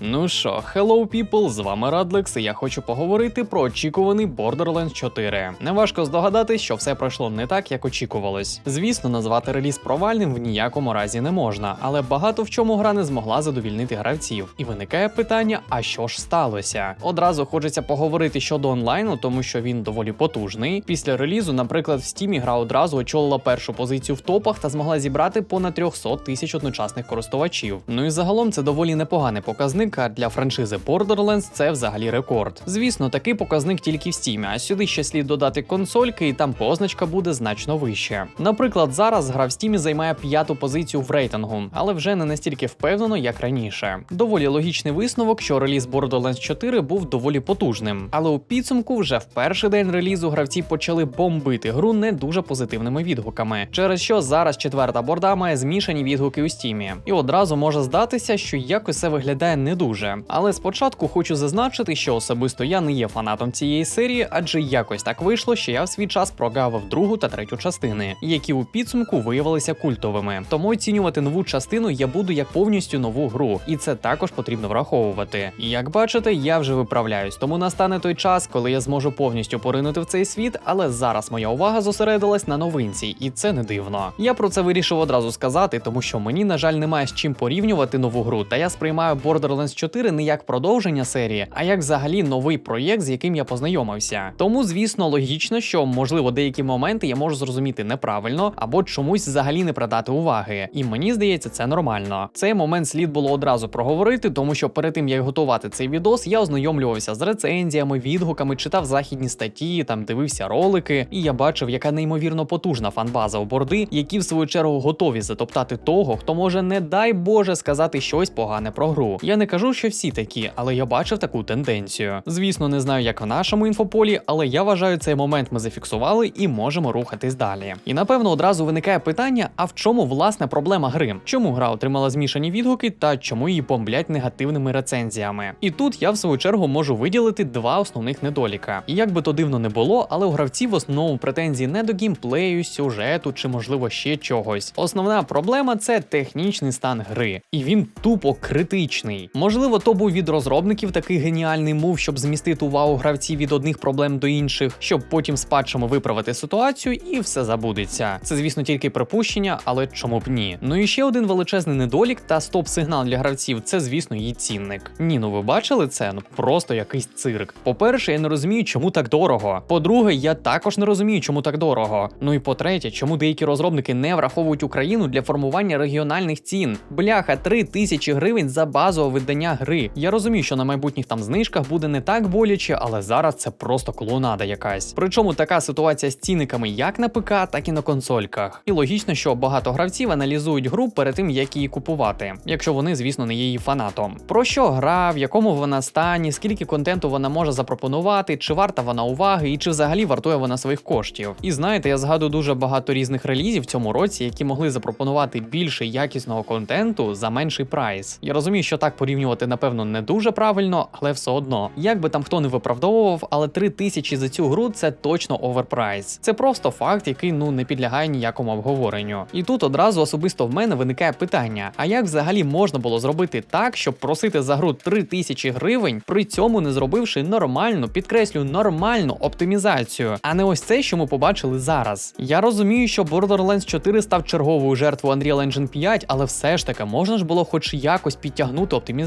Ну що, hello people, з вами Радлекс, і я хочу поговорити про очікуваний Borderlands 4. Неважко здогадатись, що все пройшло не так, як очікувалось. Звісно, назвати реліз провальним в ніякому разі не можна, але багато в чому гра не змогла задовільнити гравців. І виникає питання: а що ж сталося? Одразу хочеться поговорити щодо онлайну, тому що він доволі потужний. Після релізу, наприклад, в Steam гра одразу очолила першу позицію в топах та змогла зібрати понад 300 тисяч одночасних користувачів. Ну і загалом це доволі непоганий показник. А для франшизи Borderlands це взагалі рекорд. Звісно, такий показник тільки в Steam, а сюди ще слід додати консольки, і там позначка буде значно вище. Наприклад, зараз гра в Steam займає п'яту позицію в рейтингу, але вже не настільки впевнено, як раніше. Доволі логічний висновок, що реліз Borderlands 4 був доволі потужним, але у підсумку вже в перший день релізу гравці почали бомбити гру не дуже позитивними відгуками, через що зараз четверта борда має змішані відгуки у стімі. І одразу може здатися, що якось це виглядає не дуже. Але спочатку хочу зазначити, що особисто я не є фанатом цієї серії, адже якось так вийшло, що я в свій час прогавив другу та третю частини, які у підсумку виявилися культовими. Тому оцінювати нову частину я буду як повністю нову гру, і це також потрібно враховувати. Як бачите, я вже виправляюсь, тому настане той час, коли я зможу повністю поринути в цей світ, але зараз моя увага зосередилась на новинці, і це не дивно. Я про це вирішив одразу сказати, тому що мені, на жаль, немає з чим порівнювати нову гру, та я сприймаю Borderlands 4 не як продовження серії, а як взагалі новий проєкт, з яким я познайомився. Тому, звісно, логічно, що можливо деякі моменти я можу зрозуміти неправильно або чомусь взагалі не придати уваги. І мені здається, це нормально. Цей момент слід було одразу проговорити, тому що перед тим як готувати цей відос, я ознайомлювався з рецензіями, відгуками, читав західні статті, там дивився ролики, і я бачив, яка неймовірно потужна фанбаза у борди, які в свою чергу готові затоптати того, хто може, не дай Боже, сказати щось погане про гру. Я не кажу, що всі такі, але я бачив таку тенденцію. Звісно, не знаю, як в нашому інфополі, але я вважаю, цей момент ми зафіксували і можемо рухатись далі. І напевно одразу виникає питання: а в чому власне проблема гри? Чому гра отримала змішані відгуки та чому її бомблять негативними рецензіями? І тут я в свою чергу можу виділити два основних недоліка. І як би то дивно не було, але у гравців в основному претензії не до геймплею, сюжету чи можливо ще чогось. Основна проблема це технічний стан гри, і він тупо критичний. Можливо, то був від розробників такий геніальний мув, щоб змістити увагу гравців від одних проблем до інших, щоб потім з патчами виправити ситуацію і все забудеться. Це, звісно, тільки припущення, але чому б ні? Ну і ще один величезний недолік та стоп-сигнал для гравців це, звісно, її цінник. Ні, ну ви бачили це? Ну просто якийсь цирк. По-перше, я не розумію, чому так дорого. По-друге, я також не розумію, чому так дорого. Ну і по-третє, чому деякі розробники не враховують Україну для формування регіональних цін. Бляха, 3 тисячі гривень за базове видання гри. Я розумію, що на майбутніх там знижках буде не так боляче, але зараз це просто клоунада якась. Причому така ситуація з цінниками як на ПК, так і на консольках. І логічно, що багато гравців аналізують гру перед тим, як її купувати, якщо вони, звісно, не є її фанатом. Про що гра, в якому вона стані, скільки контенту вона може запропонувати, чи варта вона уваги, і чи взагалі вартує вона своїх коштів. І знаєте, я згадую дуже багато різних релізів в цьому році, які могли запропонувати більше якісного контенту за менший прайс. Я розумію, що так порівнювати, напевно, не дуже правильно, але все одно. Як би там хто не виправдовував, але 3 тисячі за цю гру це точно оверпрайс. Це просто факт, який ну не підлягає ніякому обговоренню. І тут одразу особисто в мене виникає питання: а як взагалі можна було зробити так, щоб просити за гру 3 тисячі гривень, при цьому не зробивши нормальну, підкреслю, нормальну оптимізацію, а не ось це, що ми побачили зараз. Я розумію, що Borderlands 4 став черговою жертвою Unreal Engine 5, але все ж таки можна ж було хоч якось підтягнути оптимізацію.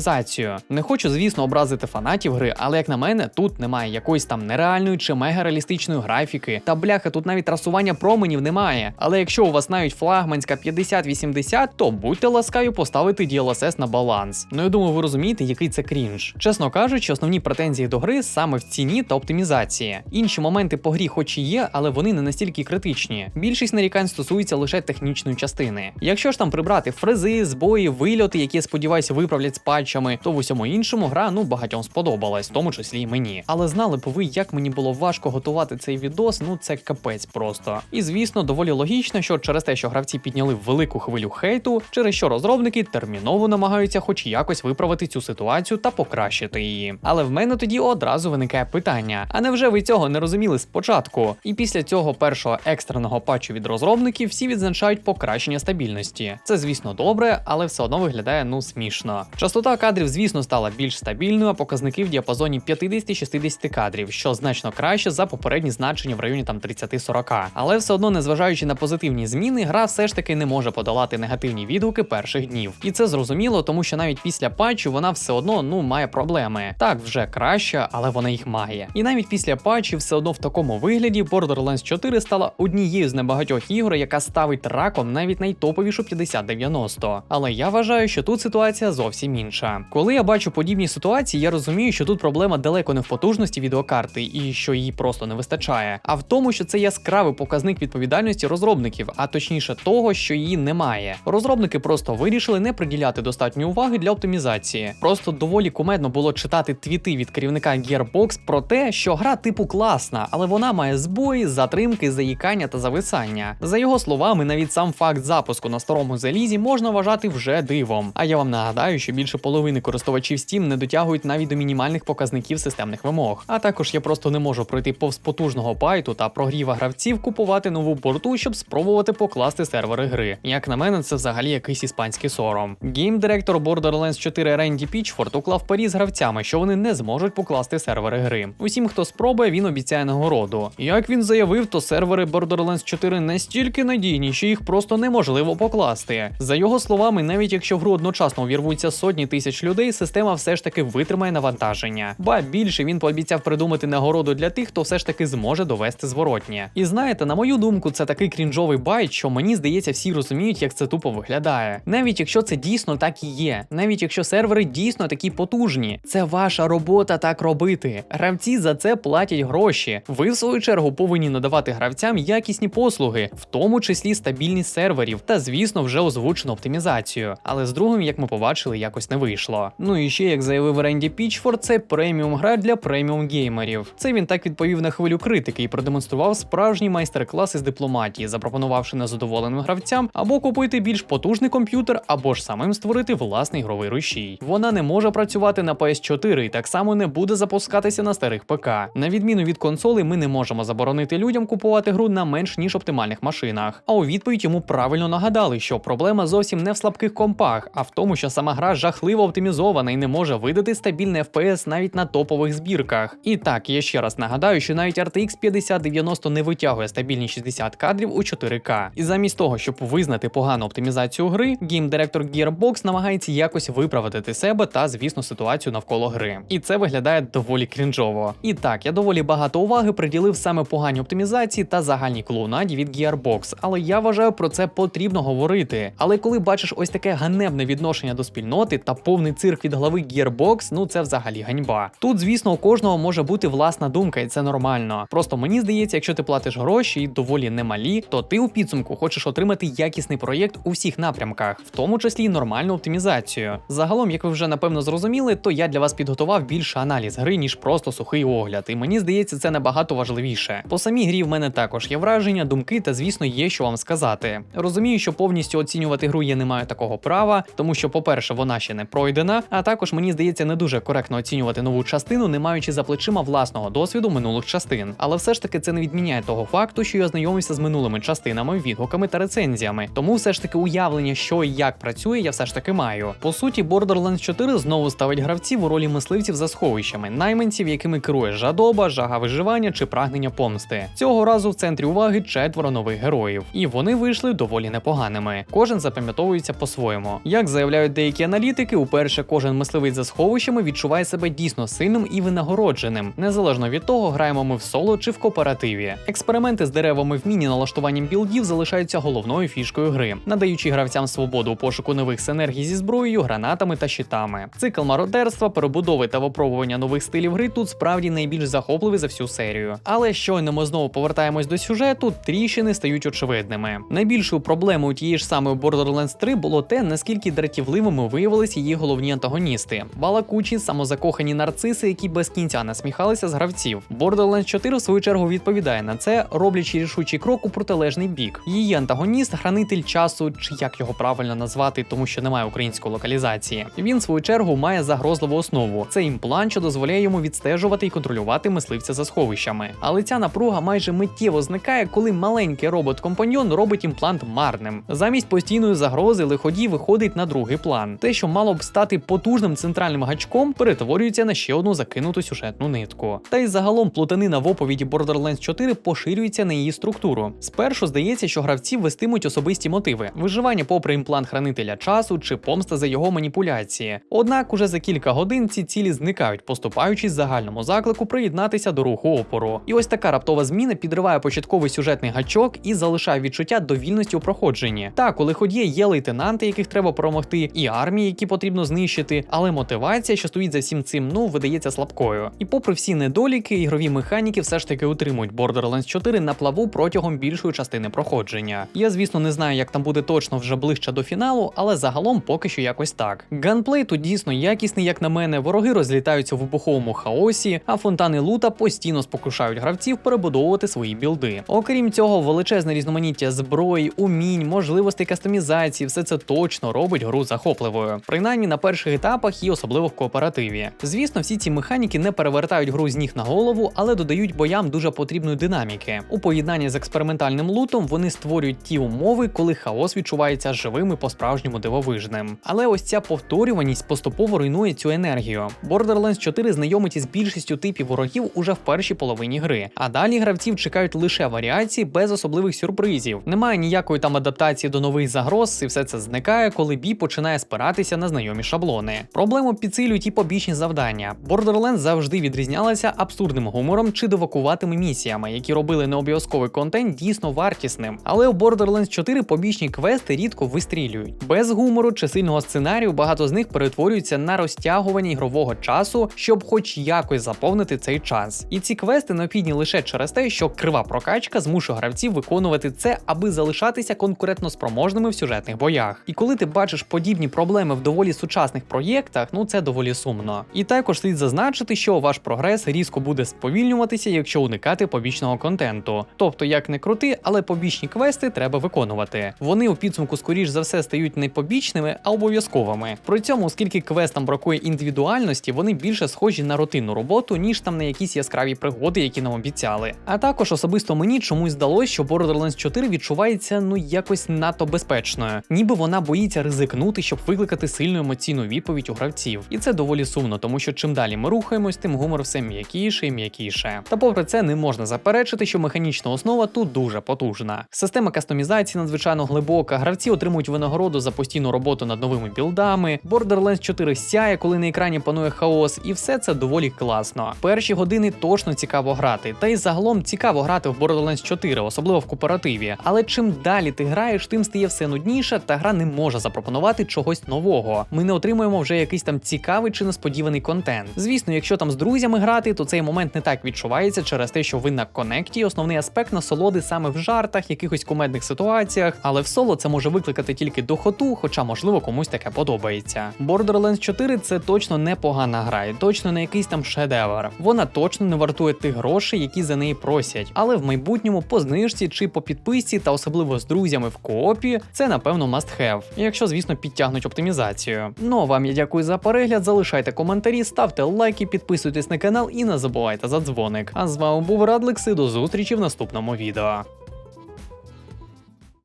Не хочу, звісно, образити фанатів гри, але як на мене, тут немає якоїсь там нереальної чи мега-реалістичної графіки. Та бляха, тут навіть трасування променів немає. Але якщо у вас навіть флагманська 50-80, то будьте ласкаві поставити DLSS на баланс. Ну я думаю, ви розумієте, який це крінж. Чесно кажучи, основні претензії до гри саме в ціні та оптимізації. Інші моменти по грі, хоч і є, але вони не настільки критичні. Більшість нарікань стосується лише технічної частини. Якщо ж там прибрати фрези, збої, вильоти, які я сподіваюся виправлять з патчами, то в усьому іншому гра ну багатьом сподобалась, в тому числі і мені. Але знали б ви, як мені було важко готувати цей відос, ну це капець просто. І звісно, доволі логічно, що через те, що гравці підняли велику хвилю хейту, через що розробники терміново намагаються хоч якось виправити цю ситуацію та покращити її. Але в мене тоді одразу виникає питання: а невже ви цього не розуміли спочатку? І після цього першого екстреного патчу від розробників всі відзначають покращення стабільності. Це, звісно, добре, але все одно виглядає ну смішно. Частота Кадрів, звісно, стала більш стабільною, а показники в діапазоні 50-60 кадрів, що значно краще за попередні значення в районі там 30-40. Але все одно, незважаючи на позитивні зміни, гра все ж таки не може подолати негативні відгуки перших днів. І це зрозуміло, тому що навіть після патчу вона все одно ну має проблеми. Так, вже краще, але вона їх має. І навіть після патчів все одно в такому вигляді Borderlands 4 стала однією з небагатьох ігор, яка ставить раком навіть найтоповішу 5090. Але я вважаю, що тут ситуація зовсім інша. Коли я бачу подібні ситуації, я розумію, що тут проблема далеко не в потужності відеокарти і що її просто не вистачає, а в тому, що це яскравий показник відповідальності розробників, а точніше того, що її немає. Розробники просто вирішили не приділяти достатньо уваги для оптимізації. Просто доволі кумедно було читати твіти від керівника Gearbox про те, що гра типу класна, але вона має збої, затримки, заїкання та зависання. За його словами, навіть сам факт запуску на старому залізі можна вважати вже дивом. А я вам нагадаю, що більше половини користувачів Steam не дотягують навіть до мінімальних показників системних вимог. А також я просто не можу пройти повз потужного пайту та прогріва гравців купувати нову порту, щоб спробувати покласти сервери гри. Як на мене, це взагалі якийсь іспанський сором. Гейм-директор Borderlands 4 Ренді Пічфорд уклав парі з гравцями, що вони не зможуть покласти сервери гри. Усім, хто спробує, він обіцяє нагороду. Як він заявив, то сервери Borderlands 4 настільки надійні, що їх просто неможливо покласти. За його словами, навіть якщо в гру одночасно увірвуться сотні тисяч людей, система все ж таки витримає навантаження. Ба більше він пообіцяв придумати нагороду для тих, хто все ж таки зможе довести зворотнє. І знаєте, на мою думку, це такий крінжовий байт, що мені здається, всі розуміють, як це тупо виглядає. Навіть якщо це дійсно так і є, навіть якщо сервери дійсно такі потужні, це ваша робота так робити. Гравці за це платять гроші. Ви, в свою чергу, повинні надавати гравцям якісні послуги, в тому числі стабільність серверів та, звісно, вже озвучену оптимізацію. Але з другим, як ми побачили, якось не вийшло. Ну і ще, як заявив Ренді Пічфорд, це преміум гра для преміум геймерів. Це він так відповів на хвилю критики і продемонстрував справжній майстер-клас із дипломатії, запропонувавши незадоволеним гравцям або купити більш потужний комп'ютер, або ж самим створити власний ігровий рушій. Вона не може працювати на PS4 і так само не буде запускатися на старих ПК. На відміну від консолей, ми не можемо заборонити людям купувати гру на менш ніж оптимальних машинах. А у відповідь йому правильно нагадали, що проблема зовсім не в слабких компах, а в тому, що сама гра жахливо оптимізована і не може видати стабільний FPS навіть на топових збірках. І так, я ще раз нагадаю, що навіть RTX 5090 не витягує стабільні 60 кадрів у 4К. І замість того, щоб визнати погану оптимізацію гри, геймдиректор Gearbox намагається якось виправдати себе та, звісно, ситуацію навколо гри. І це виглядає доволі крінжово. І так, я доволі багато уваги приділив саме поганій оптимізації та загальній клоунаді від Gearbox, але я вважаю, про це потрібно говорити. Але коли бачиш ось таке ганебне відношення до спільноти та повний цирк від глави Gearbox, ну це взагалі ганьба. Тут, звісно, у кожного може бути власна думка, і це нормально. Просто мені здається, якщо ти платиш гроші і доволі немалі, то ти у підсумку хочеш отримати якісний проєкт у всіх напрямках, в тому числі й нормальну оптимізацію. Загалом, як ви вже напевно зрозуміли, то я для вас підготував більше аналіз гри, ніж просто сухий огляд, і мені здається, це набагато важливіше. По самій грі в мене також є враження, думки та, звісно, є що вам сказати. Розумію, що повністю оцінювати гру я не маю такого права, тому що, по-перше, вона ще не пройдена, а також мені здається не дуже коректно оцінювати нову частину, не маючи за плечима власного досвіду минулих частин. Але все ж таки це не відміняє того факту, що я ознайомився з минулими частинами, відгуками та рецензіями. Тому все ж таки уявлення, що і як працює, я все ж таки маю. По суті, Borderlands 4 знову ставить гравців у ролі мисливців за сховищами, найманців, якими керує жадоба, жага виживання чи прагнення помсти. Цього разу в центрі уваги четверо нових героїв, і вони вийшли доволі непоганими. Кожен запам'ятовується по-своєму. Як заявляють деякі аналітики, уперше кожен мисливець за сховищами відчуває себе дійсно сильним і винагородженим, незалежно від того, граємо ми в соло чи в кооперативі. Експерименти з деревами вмінні налаштуванням білдів залишаються головною фішкою гри, надаючи гравцям свободу у пошуку нових синергій зі зброєю, гранатами та щитами. Цикл мародерства, перебудови та випробування нових стилів гри тут справді найбільш захопливий за всю серію. Але щойно ми знову повертаємось до сюжету, тріщини стають очевидними. Найбільшою проблемою тієї ж самої Borderlands 3 було те, наскільки дратівливими виявилися її головні антагоністи: балакучі, самозакохані нарциси, які без кінця насміхалися з гравців. Borderlands 4 в свою чергу відповідає на це, роблячи рішучий крок у протилежний бік. Її антагоніст, хранитель часу, чи як його правильно назвати, тому що немає української локалізації. Він в свою чергу має загрозливу основу. Це імплант, що дозволяє йому відстежувати і контролювати мисливця за сховищами. Але ця напруга майже миттєво зникає, коли маленький робот-компаньон робить імплант марним. Замість постійної загрози лиходій виходить на другий план. Те, що мало б стати потужним центральним гачком, перетворюється на ще одну закинуту сюжетну нитку. Та й загалом плутанина в оповіді Borderlands 4 поширюється на її структуру. Спершу здається, що гравці вестимуть особисті мотиви, виживання попри імплант хранителя часу чи помста за його маніпуляції. Однак уже за кілька годин ці цілі зникають, поступаючись загальному заклику приєднатися до руху опору. І ось така раптова зміна підриває початковий сюжетний гачок і залишає відчуття довільності у проходженні. Так, коли ходє, є лейтенанти, яких треба промогти, і армії, які потрібно знищити, але мотивація, що стоїть за всім цим, ну видається слабкою. І попри всі недоліки, ігрові механіки все ж таки утримують Borderlands 4 на плаву протягом більшої частини проходження. Я, звісно, не знаю, як там буде точно вже ближче до фіналу, але загалом поки що якось так. Ганплей тут дійсно якісний, як на мене, вороги розлітаються в вибуховому хаосі, а фонтани лута постійно спокушають гравців перебудовувати свої білди. Окрім цього, величезне різноманіття зброї, умінь, можливостей кастомізації, все це точно робить гру захопливою, принаймні на перших етапах і особливо в кооперативі. Звісно, всі ці механіки не перевертають гру з ніг на голову, але додають боям дуже потрібної динаміки. У поєднанні з експериментальним лутом вони створюють ті умови, коли хаос відчувається живим і по-справжньому дивовижним. Але ось ця повторюваність поступово руйнує цю енергію. Borderlands 4 знайомить із більшістю типів ворогів уже в першій половині гри, а далі гравців чекають лише варіації без особливих сюрпризів. Немає ніякої там адаптації до нових загроз, і все це зникає, коли бій починає спиратися на знайомі шаблони. Проблему підсилюють і побічні завдання. Borderlands завжди відрізнялася абсурдним гумором чи дивакуватими місіями, які робили необов'язковий контент дійсно вартісним. Але у Borderlands 4 побічні квести рідко вистрілюють. Без гумору чи сильного сценарію багато з них перетворюються на розтягування ігрового часу, щоб хоч якось заповнити цей час. І ці квести необхідні лише через те, що крива прокачка змушує гравців виконувати це, аби залишатися конкурентно спроможними в сюжетних боях. І коли ти бачиш подібні проблеми в доволі сучасних проєктах, ну це доволі сумно. І також слід зазначити, що ваш прогрес різко буде сповільнюватися, якщо уникати побічного контенту. Тобто, як не крути, але побічні квести треба виконувати. Вони у підсумку, скоріш за все, стають не побічними, а обов'язковими. При цьому, оскільки квестам бракує індивідуальності, вони більше схожі на рутинну роботу, ніж там на якісь яскраві пригоди, які нам обіцяли. А також особисто мені чомусь здалось, що Borderlands 4 відчувається ну якось надто безпечною, ніби вона боїться ризикнути, щоб викликати сильну емоційну відповідь у гравців. І це доволі сумно, тому що чим далі ми рухаємось, тим гумор все м'якіше і м'якіше. Та попри це не можна заперечити, що механічна основа тут дуже потужна. Система кастомізації надзвичайно глибока, гравці отримують винагороду за постійну роботу над новими білдами. Borderlands 4 сяє, коли на екрані панує хаос, і все це доволі класно. Перші години точно цікаво грати, та й загалом цікаво грати в Borderlands 4, особливо в кооперативі. Але чим далі ти граєш, тим стає все нудніше, та гра не може запропонувати чогось нового. Ми не отримуємо вже якийсь там цікавий чи несподіваний контент. Звісно, якщо там з друзями грати, то цей момент не так відчувається через те, що ви на конекті. Основний аспект насолоди саме в жартах, якихось кумедних ситуаціях, але в соло це може викликати тільки дохоту, хоча можливо комусь таке подобається. Borderlands 4 це точно непогана гра, і точно не якийсь там шедевр. Вона точно не вартує тих грошей, які за неї просять. Але в майбутньому по знижці чи по підписці, та особливо з друзями в коопі, це напевно must have, якщо, звісно, підтягнуть оптимізацію. Ну а вам я дякую за перегляд. Залишайте коментарі, ставте лайки, підписуйтесь на канал і не забувайте за дзвоник. А з вами був Радлекс і до зустрічі в наступному відео.